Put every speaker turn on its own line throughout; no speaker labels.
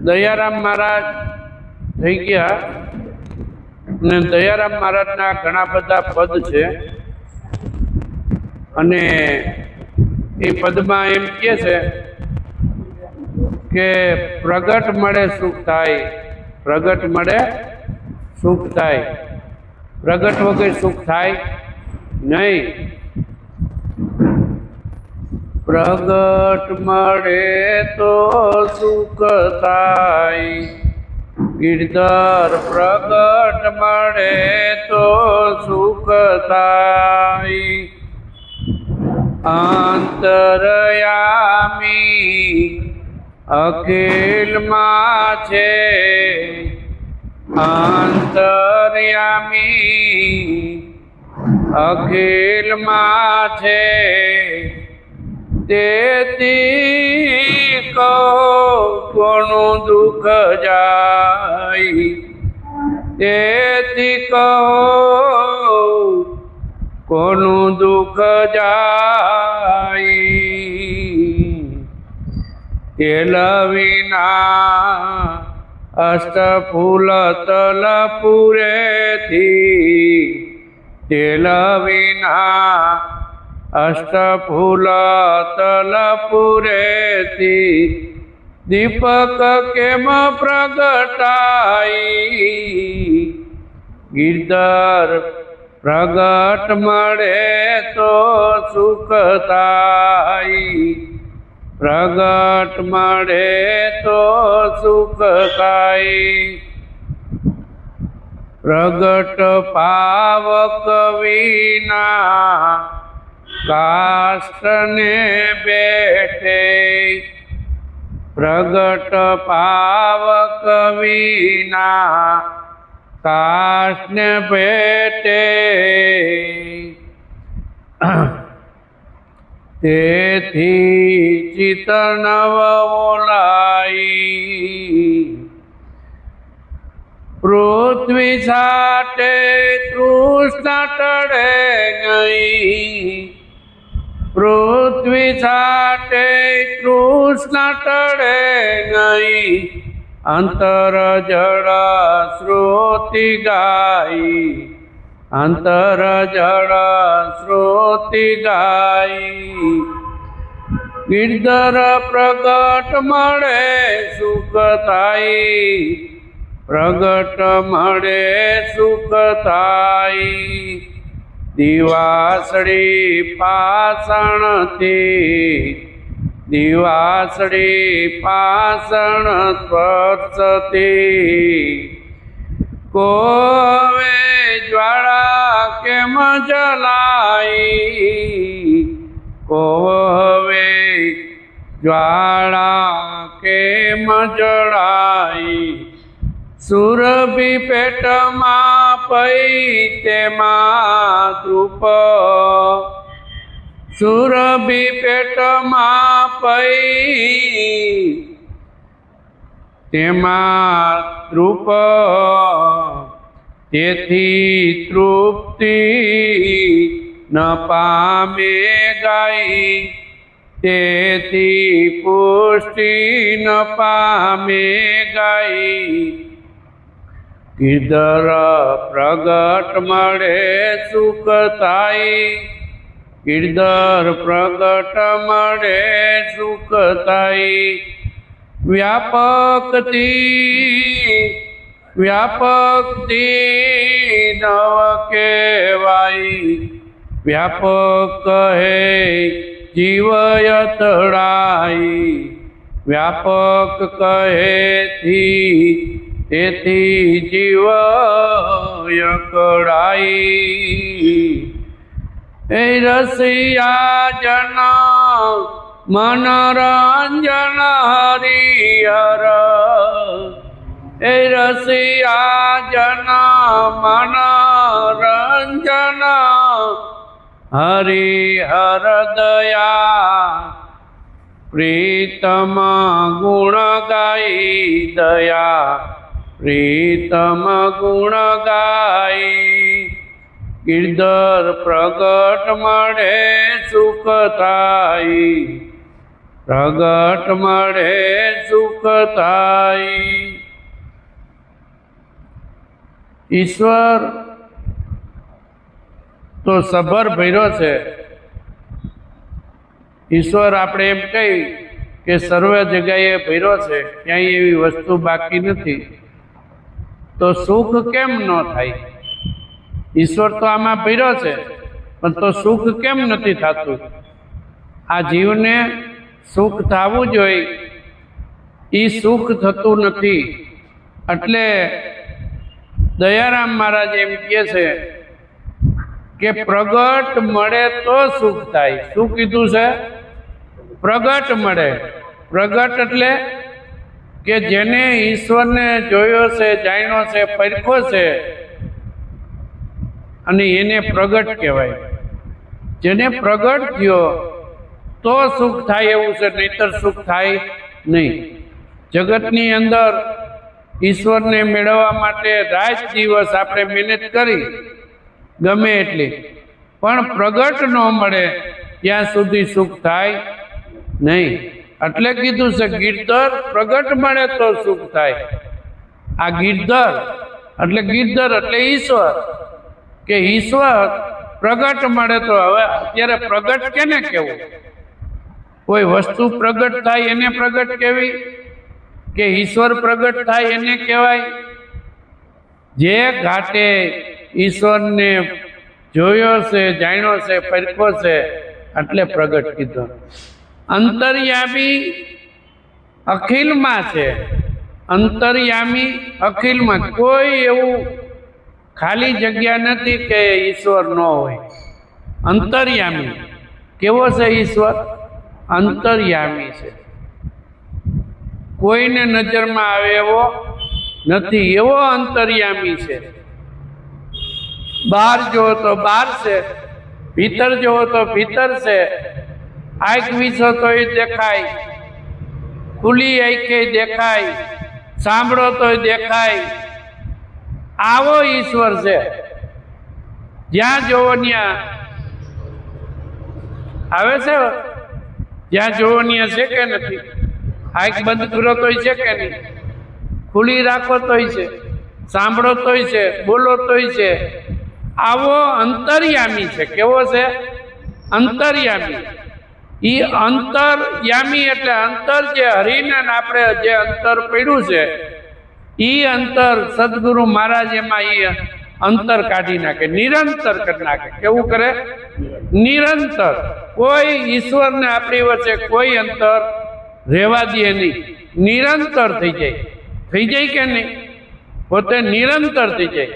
દયારામ મહારાજ થઈ ગયા. અને દયારામ મહારાજના ઘણા બધા પદ છે. અને એ પદમાં એમ કહે છે કે પ્રગટ મળે સુખ થાય, પ્રગટ મળે સુખ થાય. પ્રગટ વગર સુખ થાય નહીં. પ્રગટ મળે તો સુખ ગિરધર પ્રગટ મળે તો સુખ થાય. અંતરયામી અખિલમાં છે. અંતરયામી અખિલમાં છે. તેથી કોનું દુઃખ જાય. તેથી કહો કોનું દુઃખ જાય. તેલ વિના અષ્ટફૂલ તલ પૂરેથી તેલ વિના અષ્ટફૂલ તલ દીપક કેમ પ્રગટાઈ ગીરધર પ્રગટ મળે તો સુખ થાય પ્રગટ મળે તો સુખ થાય પ્રગટ પાવક વિના કાષ્ટને બેઠે પ્રગટ પાવક વિના કાષ્ટને ભેટે તેથી ચિતનવ ઓલાઈ. પૃથ્વી સાટે તૃષ્ણ ટળે ગઈ પૃથ્વી સાટે કૃષ્ણ ટળે ગઈ અંતર જળ શ્રુતિ ગાઈ. અંતર જળ શ્રુતિ ગાઈ. ગિરધર પ્રગટ મળે સુખ થાય. પ્રગટ મળે સુખ થાય. દિવાસળી પાસણથી દિવાસળી પાસણ સ્પર્શથી કોવે જ્વાળા કેમ જલાઈ? કોવે જ્વાળા કેમ જળાઈ સુરભી પેટમાં પૈ તેમાં ધ્રુપ સુરભી પેટમાં પૈ તેમાં તૃપ તેથી તૃપ્તિ ન પામે ગાઈ તેથી પુષ્ટિ ન પામે ગાઈ ગિરધર પ્રગટ મળે સુખ થાય. ગિરધર પ્રગટ મળે સુખ થાય. વ્યાપકથી વ્યાપકથી નવ કહેવાય. વ્યાપક કહે જીવયતડાઈ વ્યાપક કહેથી તેથી જીવ યકડાઈ એ રસિયા જન મનોરંજન હરિહર એ રસિયા જન, મનોરંજન હરિહર દયા. પ્રીતમ ગુણ ગાઈ દયા. પ્રીતમ ગુણ ગાઈ ગિરધર પ્રગટ મળે સુખ થાય પ્રગટ મળે સુખ થાય ઈશ્વર તો સભર ભર્યો છે ઈશ્વર આપણે એમ કહી કે સર્વ જગ્યાએ ભર્યો છે ક્યાંય એવી વસ્તુ બાકી નથી તો સુખ કેમ ન થાય? ઈશ્વર તો આમાં ભર્યો છે, પણ તો સુખ કેમ નથી થતું? આ જીવને સુખ થવું જોઈએ એ સુખ થતું નથી. એટલે દયારામ મહારાજ એમ કહે છે કે પ્રગટ મળે તો સુખ થાય. શું કીધું છે? પ્રગટ મળે. પ્રગટ એટલે કે જેને ઈશ્વરને જોયો છે, જાણ્યો છે, પરખો છે, અને એને પ્રગટ કહેવાય. જેને પ્રગટ થયો, તો સુખ થાય એવું છે, નહીતર સુખ થાય નહીં. જગતની અંદર ઈશ્વરને મેળવવા માટે રાત દિવસ આપણે મહેનત કરી, ગમે એટલી. પણ પ્રગટ ન મળે, ત્યાં સુધી સુખ થાય નહીં. એટલે કીધું છે, ગીરધર પ્રગટ મળે તો સુખ થાય. આ ગીરધર, એટલે ગીરધર એટલે ઈશ્વર. કે ઈશ્વર પ્રગટ મળે તો હવે અત્યારે પ્રગટ કેને કેવું? કોઈ વસ્તુ પ્રગટ થાય એને પ્રગટ કેવી? કે ઈશ્વર પ્રગટ થાય એને કહેવાય? જે ઘાટે ઈશ્વરને જોયો છે, જાણ્યો છે પરખો છે, એટલે પ્રગટ કીધો. અંતર્યામી અખિલમાં છે. અંતર્યામી અખિલમાં કોઈ એવું ખાલી જગ્યા નથી કે ઈશ્વર ન હોય. અંતર્યામી. કેવો છે ઈશ્વર? અંતર્યામી છે. કોઈને નજરમાં આવે એવો નથી, એવો અંતર્યામી છે. બહાર જુઓ તો બહાર છે, ભીતર જુઓ તો ભીતર છે. આંખ વીસો તો એ દેખાય. ખુલી આંખે દેખાય. સાંભળો તો દેખાય. આવો ઈશ્વર છે. જ્યાં જોવો ત્યાં. આવે છે? જ્યાં જોવો ત્યાં છે કે નથી? આંખ બંધ કરો તોય છે કે નહીં? ખુલ્લી રાખો તોય છે. સાંભળો તોય છે. બોલો તોય છે. આવો અંતર્યામી છે. કેવો છે? અંતર્યામી. ઈ અંતરયામી એટલે અંતર જે હરીને આપણે જે અંતર પડ્યું છે એ અંતર સદગુરુ મહારાજ એમાં એ અંતર કાઢી નાખે, નિરંતર કરી નાખે. કેવું કરે? નિરંતર. કોઈ ઈશ્વરને આપણી વચ્ચે કોઈ અંતર રહેવા દે નહીં. નિરંતર થઈ જાય. થઈ જાય કે નહીં? પોતે નિરંતર થઈ જાય.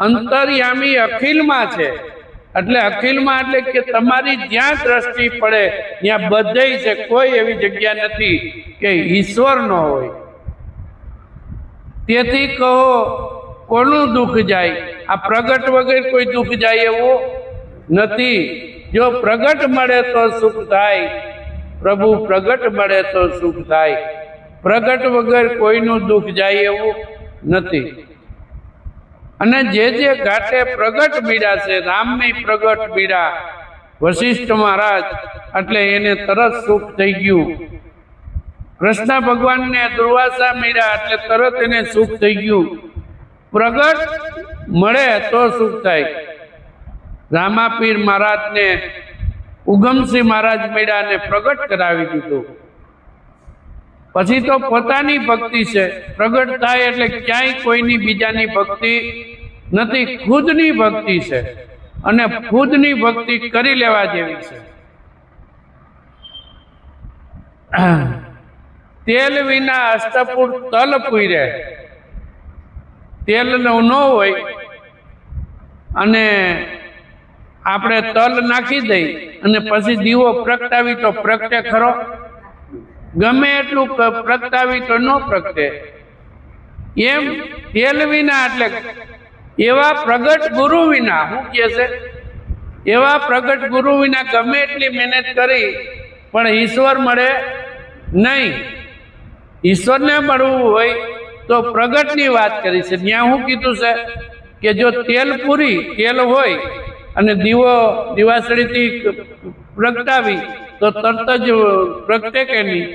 અંતરયામી અખિલમાં છે. એટલે અખિલમાં એટલે કે તમારી જ્યાં દ્રષ્ટિ પડે, ત્યાં બધે છે. કોઈ એવી જગ્યા નથી કે ઈશ્વર ન હોય. તેથી કહો, કોનું દુઃખ જાય? આ પ્રગટ વગર કોઈ દુઃખ જાય એવું નથી. જો પ્રગટ મળે તો સુખ થાય. પ્રભુ પ્રગટ મળે તો સુખ થાય. પ્રગટ વગર કોઈનું દુઃખ જાય એવું નથી. અને જે જે ઘાટે પ્રગટ મીડા છે રામની પ્રગટ મીડા વશિષ્ઠ મહારાજ, એટલે એને તરત સુખ થઈ ગયું. કૃષ્ણ ભગવાનને દુર્વાસા મીડા, એટલે તરત એને સુખ થઈ ગયું. પ્રગટ મળે તો સુખ થાય. રામાપીર મહારાજને, ઉગમસિંહ મહારાજ મેળાને પ્રગટ કરાવી દીધું. પછી તો પોતાની ભક્તિ છે. પ્રગટ થાય એટલે ક્યાંય કોઈની બીજાની ભક્તિ નથી, ખુદની ભક્તિ છે. અને ખુદની ભક્તિ કરી લેવા જેવી છે. તેલ વિના અષ્ટપુર તલ પૂરે. તેલ ન હોય અને આપણે તલ નાખી દઈ અને પછી દીવો પ્રગટાવી તો પ્રગટે ખરો. ગમે એટલું પ્રગટાવી તો ન પ્રગટે. એમ તેલ વિના એટલે એવા પ્રગટ ગુરુ વિના, શું કહે છે? એવા પ્રગટ ગુરુ વિના ગમે એટલી મહેનત કરી, પણ ઈશ્વર મળે નહીં. ઈશ્વરને મળવું હોય તો પ્રગટની વાત કરી છે. ત્યાં શું કીધું છે કે જો તેલ પૂરી, તેલ હોય અને દીવો, દીવાસળીથી પ્રગટાવી તો તરત જ પ્રગટે કે નહીં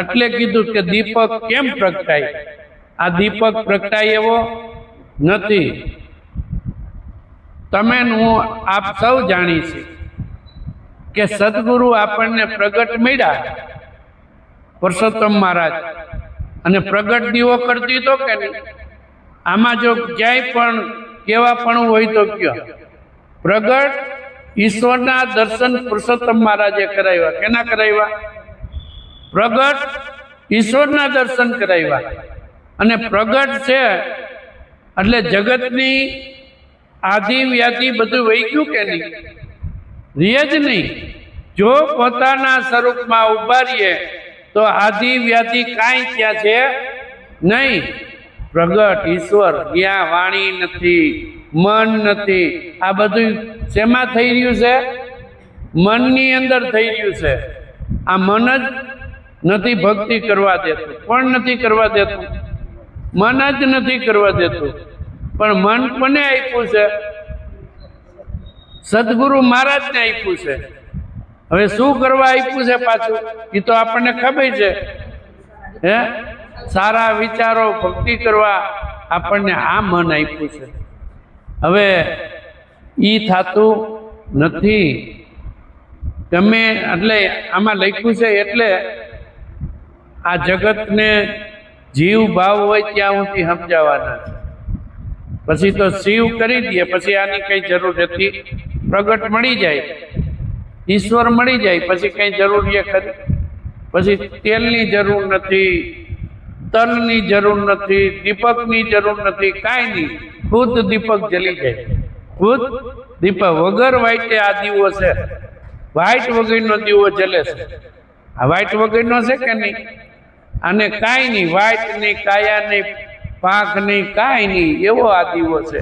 એટલે કીધું કે દીપક કેમ પ્રગટાય? આ દીપક પ્રગટાય એવો નથી. તમે હું આપ સૌ જાણી છે કે સદગુરુ આપણને પ્રગટ મળ્યા, પુરુષોત્તમ મહારાજ. અને પ્રગટ દીવો કરતી તો કે આમાં જો ક્યાંય પણ કેવા પણ હોય તો કયો? પ્રગટ ઈશ્વરના દર્શન પુરુષોત્તમ મહારાજે કરાવ્યા. કેના કરાવ્યા? પ્રગટ ઈશ્વરના દર્શન કરાવ્યા. અને પ્રગટ છે એટલે જગતની આધિ વ્યાધિ બધું વહી ગયું કે નહીં? રીએ જ નહીં. જો પોતાના સ્વરૂપમાં ઊભા રહીએ તો આધિ વ્યાધિ કાંઈ ત્યાં છે નહીં. પ્રગટ ઈશ્વર ત્યાં વાણી નથી. મન નથી. આ બધું શેમાં થઈ રહ્યું છે? મનની અંદર થઈ રહ્યું છે. આ મન જ નથી ભક્તિ કરવા દેતું, પણ નથી કરવા દેતું. મન જ નથી કરવા દેતું. પણ મન કોને આપ્યું છે? સદગુરુ મહારાજને આપ્યું છે. હવે શું કરવા આપ્યું છે પાછું? એ તો આપણને ખબર છે. હે? સારા વિચારો, ભક્તિ કરવા આપણને આ મન આપ્યું છે. હવે એ થતું નથી. તમે એટલે આમાં લખ્યું છે એટલે આ જગતને જીવ ભાવ હોય ત્યાં સુધી સમજાવવાના છે. પછી તો શિવ કરી દે, પછી આની કઈ જરૂર નથી. પ્રગટ મળી જાય. ઈશ્વર મળી જાય, પછી કઈ જરૂર છે ખરી? પછી તેલની જરૂર નથી, તલની જરૂર નથી, દીપકની જરૂર નથી, કાંઈ નહીં. ખુદ દીપક જલી જાય. ખુદ દીપક વગર વાઈટે આ દીવો છે. વાઈટ વગરનો દીવો જલે છે. આ વાઈટ વગરનો છે કે નહીં? અને કાંઈ નહીં, વાઈટ નહીં, કાયા નહીં, પાંખ નહીં, કાંઈ નહીં, એવો આ દીવો છે.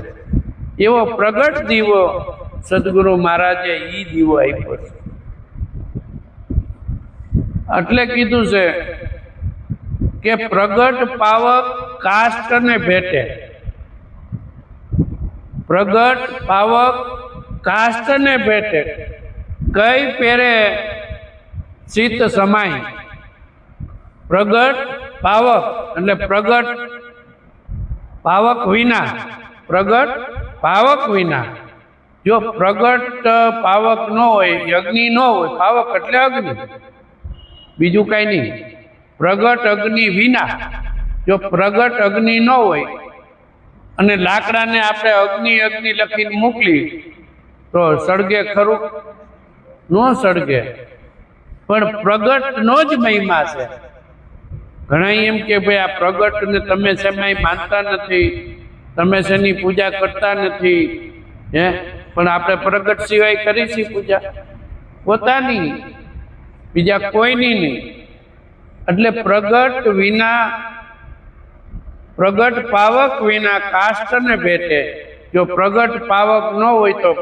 એવો પ્રગટ દીવો સદગુરુ મહારાજે ઈ દીવો આપ્યો છે. એટલે કીધું છે કે પ્રગટ પાવક કાષ્ટને ભેટે. પ્રગટ પાવક કાષ્ટને ભેટે. કઈ પેરે ચિત્ત સમાય? પ્રગટ પાવક, એટલે પ્રગટ પાવક વિના. પ્રગટ પાવક વિના. જો પ્રગટ પાવક ન હોય અગ્નિ ન હોય, પાવક એટલે અગ્નિ. બીજું કાંઈ નહીં. પ્રગટ અગ્નિ વિના. જો પ્રગટ અગ્નિ ન હોય અને લાકડાને આપણે અગ્નિ અગ્નિ લખીને મોકલી, તો સળગે ખરું? ન સળગે. પણ પ્રગટનો જ મહિમા છે. ઘણા એમ કે ભાઈ આ પ્રગટને તમે શેમાંય માનતા નથી, તમે શેની પૂજા કરતા નથી, હે? પણ આપણે પ્રગટ સિવાય કરી છે પૂજા? પોતાની. બીજા કોઈની નહીં. એટલે પ્રગટ વિના પ્રગટ પાવક વિના કાષ્ટને ભેટે. જો પ્રગટ પાવક ન હોય તો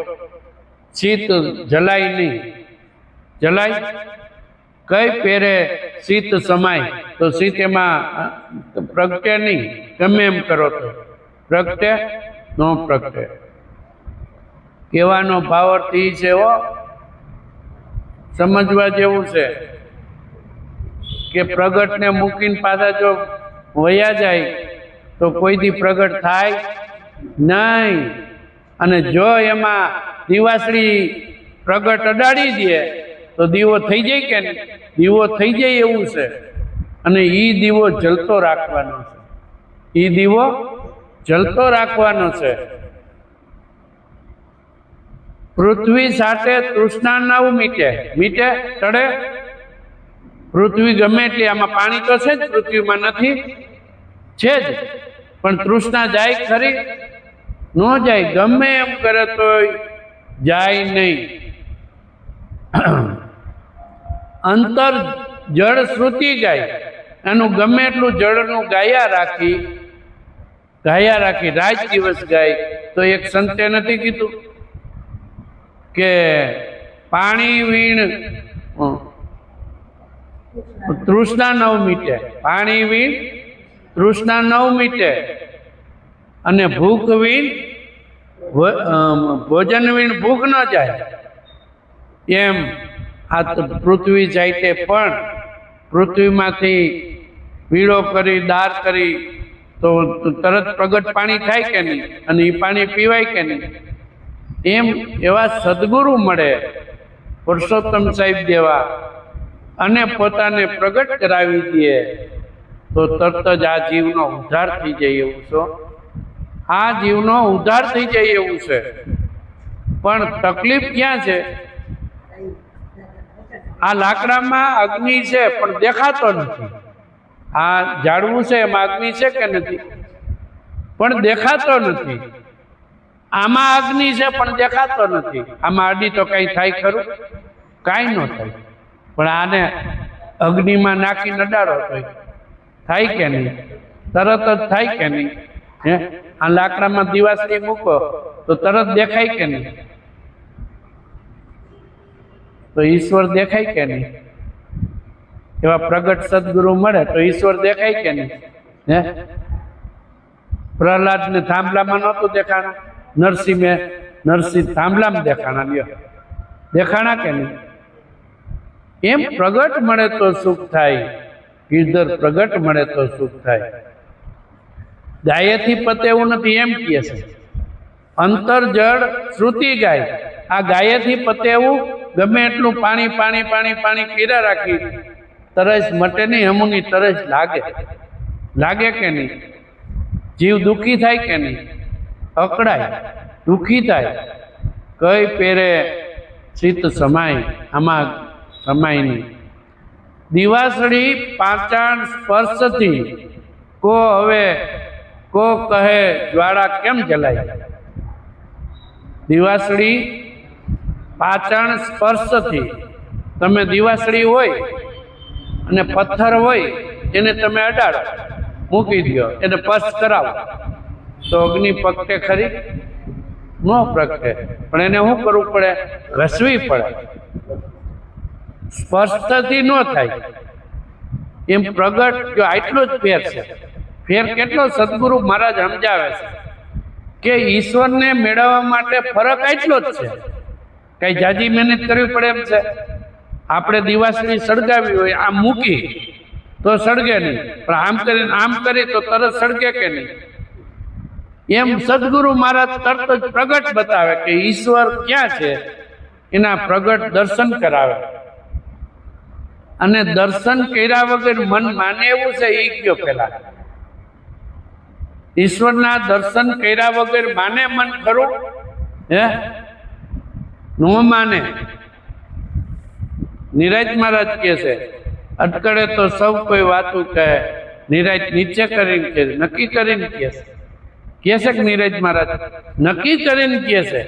શીત જલાય નહીં. જલાય? કઈ પેરે શીત સમાય? તો શીત એમાં પ્રગટે નહીં. ગમે એમ કરો તો. પ્રગટે? ન પ્રગટે. કહેવાનો ભાવાર્થ ઈ છે હો. સમજવા જેવું છે કે પ્રગટને મૂકીને પાછા જો વયા જાય તો કોઈ દી પ્રગટ થાય નહીં. અને જો એમાં દિવાસળી પ્રગટ અડાડી દે, તો દીવો થઈ જાય કે દીવો થઈ જાય એવું છે. અને ઈ દીવો જલતો રાખવાનો છે. એ દીવો જલતો રાખવાનો છે. પૃથ્વી સાથે તૃષ્ણા નવ મીટે મીટે, ટળે? પૃથ્વી ગમે એટલી, આમાં પાણી તો છે જ, પૃથ્વીમાં નથી. છે જ. પણ તૃષ્ણા જાય ખરી? ન જાય, ગમે એમ કરે તો જાય નહીં. અંતર જળ શ્રુતિ ગાય. એનું ગમે એટલું જળનું ગાયા રાખી ગાયા રાખી, રાત દિવસ ગાય, તો એક સંતે નથી કીધું કે પાણી વીણ તૃષ્ણા નવ મીટે. પાણી વીણ તૃષ્ણા નવ મીટે અને ભૂખ વિન ભોજન વિન ભૂખ ન જાય. એમ આ પૃથ્વી જાય તે પણ પૃથ્વીમાંથી પીળો કરી દાર કરી, તો તરત પ્રગટ પાણી થાય કે નહીં? અને એ પાણી પીવાય કે નહીં? એમ એવા સદગુરુ મળે પુરુષોત્તમ સાહેબ જેવા અને પોતાને પ્રગટ કરાવી દે. તો તરત જ આ જીવનો ઉદ્ધાર થઈ જાય એવું છો. આ જીવનો ઉદ્ધાર થઈ જાય એવું છે. પણ તકલીફ ક્યાં છે? આ લાકડામાં અગ્નિ છે, પણ દેખાતો નથી. આ ઝાડવું છે, એમાં અગ્નિ છે કે નથી? પણ દેખાતો નથી. આમાં અગ્નિ છે, પણ દેખાતો નથી. આમાં અડી તો કંઈ થાય ખરું? કાંઈ ન થાય. પણ આને અગ્નિમાં નાખી નડાડો તો થાય કે નહીં? તરત જ થાય કે નહીં? હે? આ લાકડામાં દિવાસળી મૂકો, તો તરત દેખાય કે નહીં? તો ઈશ્વર દેખાય કે નહીં? એવા પ્રગટ સદગુરુ મળે, તો ઈશ્વર દેખાય કે નહીં? હે? પ્રહલાદને થાંભલામાં નહોતું દેખાણા. નરસિંહ નરસિંહ થાંભલામાં દેખાણા, લ્યો. દેખાણા કે નહીં? એમ પ્રગટ મળે તો સુખ થાય. ગીરધર પ્રગટ મળે તો સુખ થાય. ગાયેથી પતે એવું નથી, એમ કહે છે. અંતર જળ શ્રુતિ ગાય. આ ગાયેથી પતે એવું ગમે એટલું પાણી પાણી પાણી પાણી પીરા રાખી તરસ મટે નહીં, હમુની તરસ લાગે. લાગે કે નહીં? જીવ દુઃખી થાય કે નહીં? અકળાય, દુઃખી થાય. કઈ પેરે ચિત્ત સમાય, આમાં સમાય નહીં. દિવાસળી પાંચાણ સ્પર્શથી કો હવે, કો કહે જ્વાળા કેમ જલાય? દિવાસળી પાચણ સ્પર્શથી તમે દિવાસળી હોય અને પથ્થર હોય, એને તમે અડાડો, મૂકી દો એને સ્પર્શ કરાવો. તો અગ્નિ પકટે ખરી? ન પ્રગટે પણ એને શું કરવું પડે? ઘસવી પડે. સ્પર્શથી ન થાય. એમ પ્રગટ જો આટલો જ ફેર છે. ફેર કેટલો? સદગુરુ મહારાજ સમજાવે છે કે ઈશ્વરને મેળવવા માટે ફરક આટલો જ છે. કઈ જાજી મહેનત કરવી પડે એમ છે. આપણે દિવાસળી સળગાવી હોય, આમ મૂકી તો સળગે નહીં. પણ આમ કરીને આમ કરી તો તરત સળગે કે નહીં? એમ સદગુરુ મહારાજ તરત જ પ્રગટ બતાવે કે ઈશ્વર ક્યાં છે? એના પ્રગટ દર્શન કરાવે. અને દર્શન કર્યા વગર મન માને એવું છે એ કયો પેલા? ઈશ્વરના દર્શન કર્યા વગર માને મન ખરું? હે? નો માને. નિરાજ મહારાજ કે છે, અટકળે તો સૌ કોઈ વાતું કહે. નિરાજ નીચે કરીને કે નક્કી કરીને કે છે. કે છે કે નિરાજ મહારાજ, નક્કી કરીને કે છે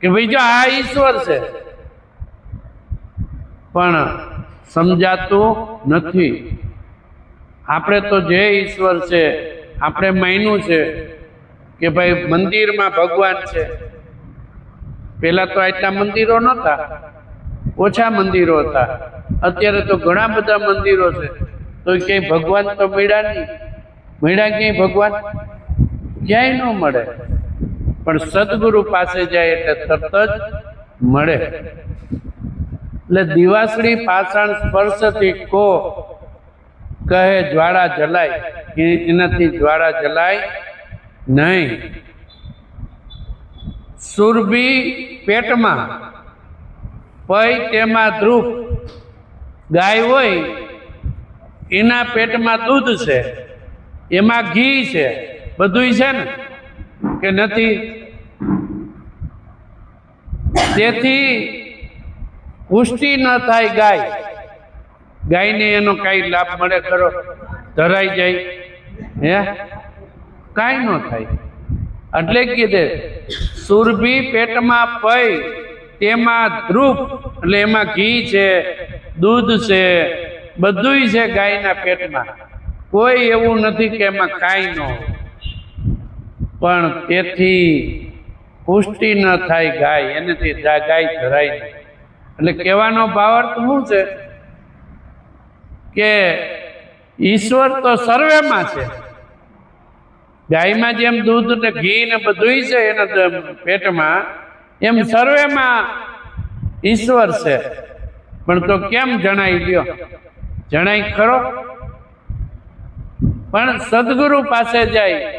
કે ભાઈ જો આ ઈશ્વર છે. પણ સમજાતું નથી. આપણે તો જે ઈશ્વર છે, આપણે માન્યું છે કે ભાઈ મંદિરમાં ભગવાન છે. પહેલાં તો આટલા મંદિરો નહોતા, ઓછા મંદિરો હતા. અત્યારે તો ઘણા બધા મંદિરો છે. તો ક્યાંય ભગવાન તો મળ્યા નહીં. મળ્યા ક્યાંય ભગવાન? ક્યાંય ન મળે. પણ સદગુરુ પાસે જાય એટલે તરત જ મળે. એટલે દિવાસળી પાષાણ સ્પર્શથી કો કહે જ્વાળા જલાય? એનાથી જ્વાળા જલાય નહીં. સુરભી પેટમાં પૈ તેમાં ધ્રુપ ગાય હોય, એના પેટમાં દૂધ છે, એમાં ઘી છે, બધુંય છે ને? કે નથી? તેથી પુષ્ટિ ન થાય ગાય. ગાયને એનો કાંઈ લાભ મળે ખરો? ધરાઈ જાય. હે? કાંઈ ન થાય. એટલે કીધે, સુરભી પેટમાં પૈ તેમાં ધ્રુપ. એટલે એમાં ઘી છે, દૂધ છે, બધુંય છે ગાયના પેટમાં. કોઈ એવું નથી કે એમાં કાંઈ ન પણ તેથી પુષ્ટિ ન થાય ગાય, એનાથી ગાય ધરાય નહીં. એટલે કહેવાનો ભાવાર્થ શું છે? કે ઈશ્વર તો સર્વેમાં છે. ગાયમાં જેમ દૂધ ને ઘી ને બધું છે, એના પેટમાં, એમ સર્વેમાં ઈશ્વર છે. પણ તો કેમ જણાઈ ગયો? જણાય ખરો? પણ સદગુરુ પાસે જાય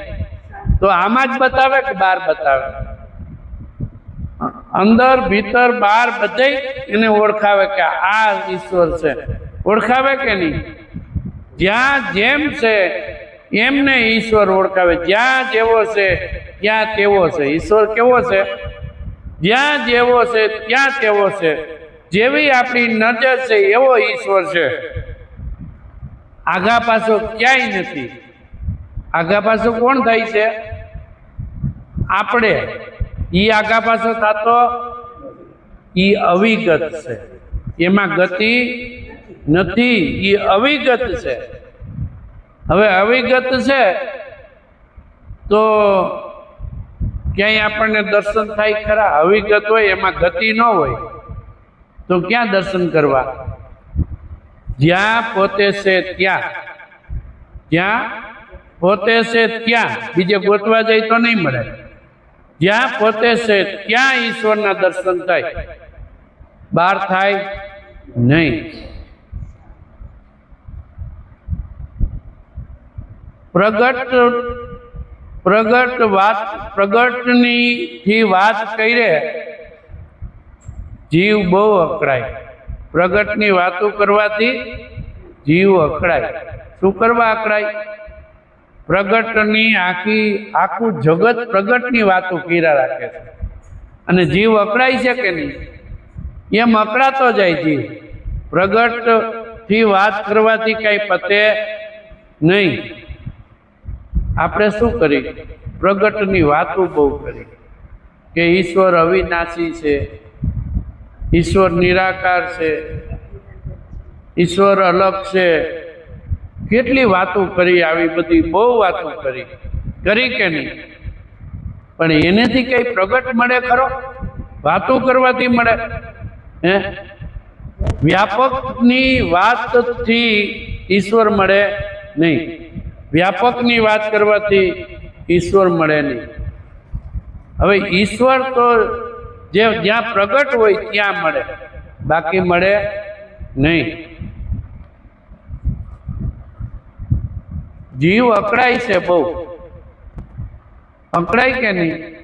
તો આમાં જ બતાવે કે બહાર બતાવે? અંદર, ભીતર, બહાર બધે એને ઓળખાવે કે આ ઈશ્વર છે. ઓળખાવે કે નહીં? જ્યાં જેમ છે, એમને ઈશ્વર ઓળખાવે. જ્યાં જેવો છે, ત્યાં તેવો છે. ઈશ્વર કેવો છે? જ્યાં જેવો છે, ત્યાં તેવો છે. જેવી આપણી નજર છે, એવો ઈશ્વર છે. આગા પાછો ક્યાંય નથી. આગા પાછો કોણ થાય છે? આપણે. ઈ આગા પાછો થતો એ અવિગત છે. એમાં ગતિ નથી એ અવિગત છે. હવે અવિગત છે, તો ક્યાંય આપણને દર્શન થાય ખરા? અવિગત હોય, એમાં ગતિ ન હોય, તો ક્યાં દર્શન કરવા? જ્યાં પોતે છે ત્યાં. જ્યાં પોતે છે ત્યાં. બીજે ગોતવા જાય તો નહીં મળે. જ્યાં પોતે છે, ત્યાં ઈશ્વરના દર્શન થાય. બહાર થાય નહીં. પ્રગટ પ્રગટ વાત પ્રગટની થી વાત કરીએ જીવ બહુ અકળાય. પ્રગટની વાતો કરવાથી જીવ અકળાય. શું કરવા અકળાય? પ્રગટની આખી, આખું જગત પ્રગટની વાતો કર્યા રાખે છે. અને જીવ અકળાય છે કે નહીં? એમ અકળાતો જાય જીવ. પ્રગટથી વાત કરવાથી કઈ પતે નહીં. આપણે શું કરી? પ્રગટની વાતો બહુ કરી કે ઈશ્વર અવિનાશી છે, ઈશ્વર નિરાકાર છે, ઈશ્વર અલગ છે કેટલી વાતો કરી, આવી બધી બહુ વાતો કરી. કરી કે નહીં? પણ એનેથી કંઈ પ્રગટ મળે ખરો? વાતો કરવાથી મળે. હે? વ્યાપકની વાતથી ઈશ્વર મળે નહીં. વ્યાપકની વાત કરવાથી ઈશ્વર મળે નહીં. હવે ઈશ્વર તો જે જ્યાં પ્રગટ હોય, ત્યાં મળે. બાકી મળે નહીં. જીવ અકળાય છે બહુ. અકળાય કે નહીં?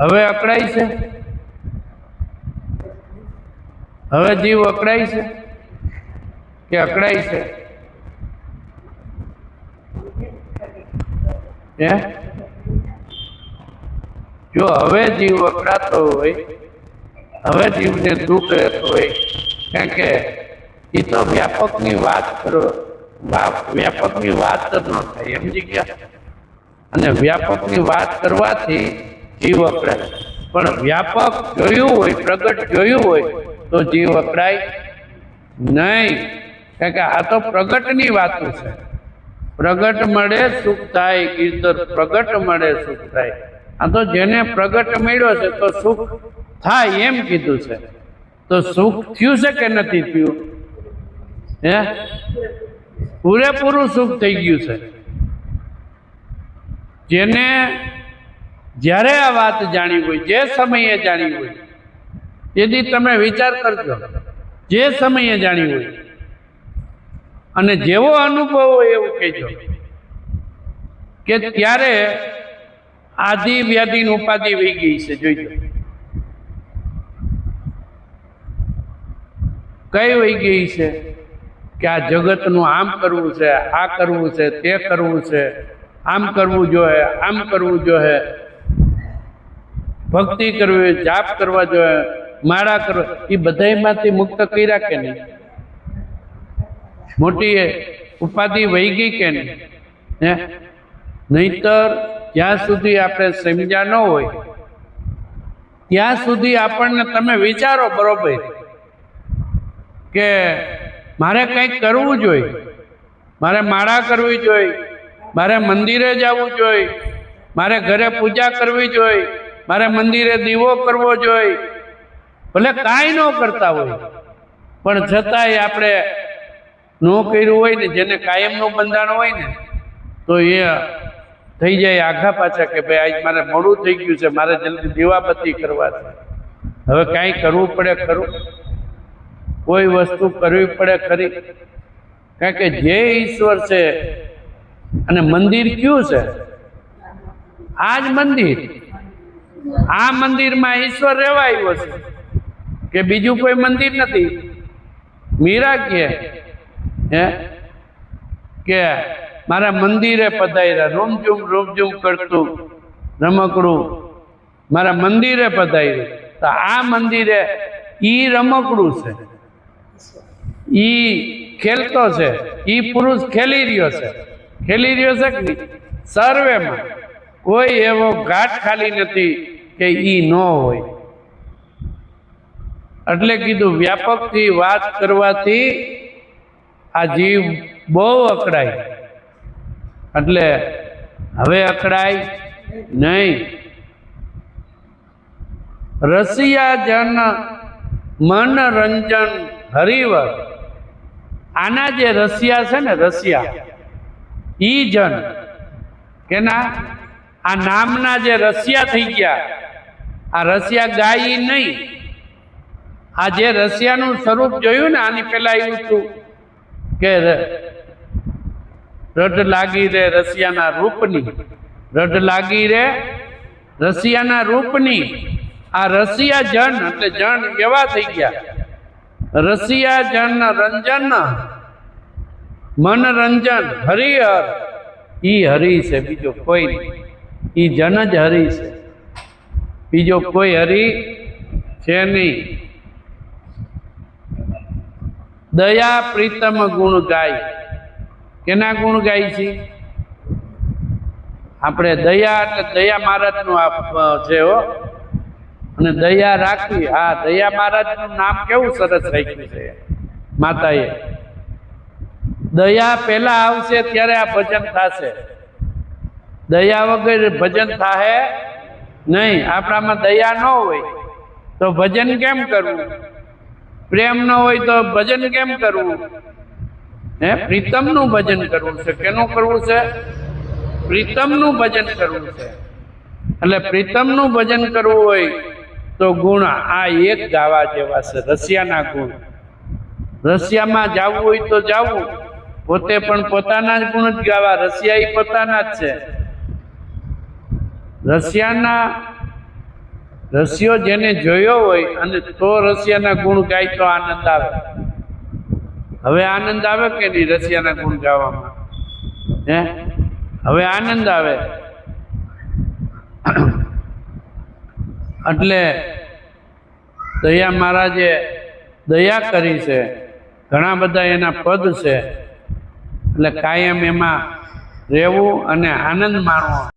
હવે અકળાય છે? હવે જીવ અકળાય છે કે અકળાય છે? હે? જો હવે જીવ અકળાતો હોય, હવે જીવને દુઃખ રહેતો હોય, કારણ કે એ તો વ્યાપકની વાત કરો. વ્યાપકની વાત જ ન થાય, સમજી ગયા? અને વ્યાપકની વાત કરવાથી જીવ વપરાય પણ વ્યાપક જોયું હોય, પ્રગટ જોયું હોય, તો જીવ વપરાય નહીં. કારણ કે આ તો પ્રગટની વાતો છે. પ્રગટ મળે, સુખ થાય. કીર્તન પ્રગટ મળે, સુખ થાય. આ તો જેને પ્રગટ મળ્યો છે, તો સુખ થાય એમ કીધું છે. તો સુખ થયું છે કે નથી થયું? હે? પૂરેપૂરું સુખ થઈ ગયું છે. જેને જ્યારે આ વાત જાણી હોય, જે સમયે જાણી હોય, તેથી તમે વિચાર કરજો, જે સમયે જાણી હોય. અને જેવો અનુભવ હોય એવું કહેજો કે ત્યારે આદિ વ્યાધિ ઉપાધિ વહી ગઈ છે, જોઈજો. કઈ વહી ગઈ છે? કે આ જગતનું આમ કરવું છે, આ કરવું છે, તે કરવું છે, આમ કરવું જોઈએ આમ કરવું જોઈએ ભક્તિ કરવી જાપ કરવા જોઈએ માળા કરવા એ બધાયમાંથી મુક્ત કર્યા કે નહીં? મોટી ઉપાધિ વહી ગઈ કે નહીં? હે? નહીતર જ્યાં સુધી આપણે સમજ્યા ન હોય, ત્યાં સુધી આપણને તમે વિચારો બરોબર કે મારે કંઈક કરવું જોઈએ. મારે માળા કરવી જોઈએ. મારે મંદિરે જવું જોઈએ. મારે ઘરે પૂજા કરવી જોઈએ. મારે મંદિરે દીવો કરવો જોઈએ. ભલે કાંઈ ન કરતા હોય, પણ છતાંય આપણે ન કર્યું હોય ને, જેને કાયમનું બંધાણ હોય ને, તો એ થઈ જાય આઘા પાછા કે ભાઈ આજ મારે મોડું થઈ ગયું છે, મારે જલ્દી દીવાબત્તી કરવા છે. હવે કાંઈ કરવું પડે ખરું? કોઈ વસ્તુ કરવી પડે ખરી? કારણ કે જે ઈશ્વર છે અને મંદિર કયું છે? આ જ મંદિર. આ મંદિરમાં ઈશ્વર રહેવા આવ્યો છે. કે બીજું કોઈ મંદિર નથી? મીરા કે હે? કે મારા મંદિરે પધાર્યા. રોમઝુમ રોમઝુમ કરતું, રમકડું. મારા મંદિરે પધાર્યું. તો આ મંદિરે ઈ રમકડું છે. ઈ ખેલતો છે. એ પુરુષ ખેલી રહ્યો છે. ખેલી રહ્યો છે કે સર્વેમાં કોઈ એવો ઘાટ ખાલી નથી કે ઈ ન હોય. એટલે કીધું વ્યાપકથી વાત કરવાથી આ જીવ બહુ અકળાય. એટલે હવે અકળાય નહીં. રસિયા જન મનરંજન હરિવર. આના જે રશિયા છે ને રશિયા ઈ જન, કેના, આ નામના જે રશિયા થઈ ગયા, આ રશિયા ગાય નહીં, આ જે રશિયાનું સ્વરૂપ જોયું ને, આની પહેલા એવું હતું કે રઢ લાગી રે રશિયાના રૂપની, રઢ લાગી રે રશિયાના રૂપની, આ રશિયા જન, એટલે જન એવા થઈ ગયા. રસિયા જન રંજન, મનરંજન, હરિહર. ઈ હરી છે, બીજો કોઈ નહીં. ઈ જન જ હરી છે. બીજો કોઈ હરિ છે નહીં. દયા, પ્રીતમ, ગુણ ગાય. કેના ગુણ ગાય છે? આપણે દયા એટલે દયા મહારાજનું આ છે હો. અને દયા રાખવી હા દયા મહારાજનું નામ કેવું સરસ રાખ્યું છે? માતાએ. દયા પહેલા આવશે ત્યારે આ ભજન થશે. દયા વગર ભજન થાહે નહીં. આપણામાં દયા ન હોય તો ભજન કેમ કરવું? પ્રેમ ન હોય તો ભજન કેમ કરવું? હે, પ્રીતમનું ભજન કરવું છે. કેનું કરવું છે? પ્રીતમનું ભજન કરવું છે. એટલે પ્રીતમનું ભજન કરવું હોય તો ગુણ આ એક ગાવા જેવા છે, રશિયાના ગુણ. રશિયામાં જવું હોય તો જવું. પોતે પણ પોતાના જ ગુણ જ ગાવા, રશિયા એ પોતાના જ છે. રશિયાના રશિયો જેને જોયો હોય અને તો રશિયાના ગુણ ગાય તો આનંદ આવે. હવે આનંદ આવે કે નહીં રશિયાના ગુણ ગાવામાં? હે? હવે આનંદ આવે. એટલે દયા મહારાજે દયા કરી છે. ઘણા બધા એના પદ છે. એટલે કાયમ એમાં રહેવું અને આનંદ માણવો.